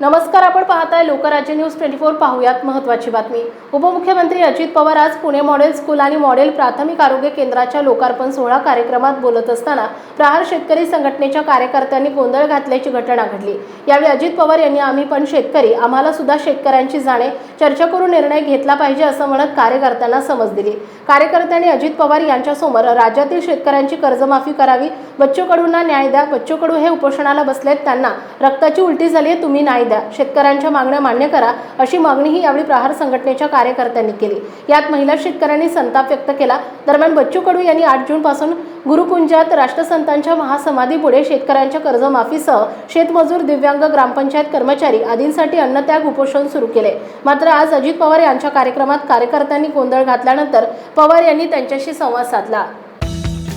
नमस्कार आपण पाहताय लोकराज्य न्यूज ट्वेंटी फोर पाहूयात महत्त्वाची बातमी. उपमुख्यमंत्री अजित पवार आज पुणे मॉडेल स्कूल आणि मॉडेल प्राथमिक आरोग्य केंद्राच्या लोकार्पण सोहळा कार्यक्रमात बोलत असताना प्रहार शेतकरी संघटनेच्या कार्यकर्त्यांनी गोंधळ घातल्याची घटना घडली. यावेळी अजित पवार यांनी आम्ही पण शेतकरी आम्हाला सुद्धा शेतकऱ्यांची जाणे चर्चा करून निर्णय घेतला पाहिजे असं म्हणत कार्यकर्त्यांना समज दिली. कार्यकर्त्यांनी अजित पवार यांच्यासमोर राज्यातील शेतकऱ्यांची कर्जमाफी करावी बच्चू कडूंना न्याय द्या बच्चू कडू हे उपोषणाला बसलेत त्यांना रक्ताची उलटी झाली आहे तुम्ही न्याय द्या शेतकऱ्यांच्या मागण्या मान्य करा अशी मागणीही यावेळी प्रहार संघटनेच्या कार्यकर्त्यांनी केली. यात महिला शेतकऱ्यांनी संताप व्यक्त केला. दरम्यान बच्चू कडू यांनी आठ जून पासून गुरुकुंजात राष्ट्रसंतांच्या महासमाधीपुढे शेतकऱ्यांच्या कर्जमाफीसह शेतमजूर दिव्यांग ग्रामपंचायत कर्मचारी आदींसाठी अन्नत्याग उपोषण सुरू केले. मात्र आज अजित पवार यांच्या कार्यक्रमात कार्यकर्त्यांनी गोंधळ घातल्यानंतर पवार यांनी त्यांच्याशी संवाद साधला.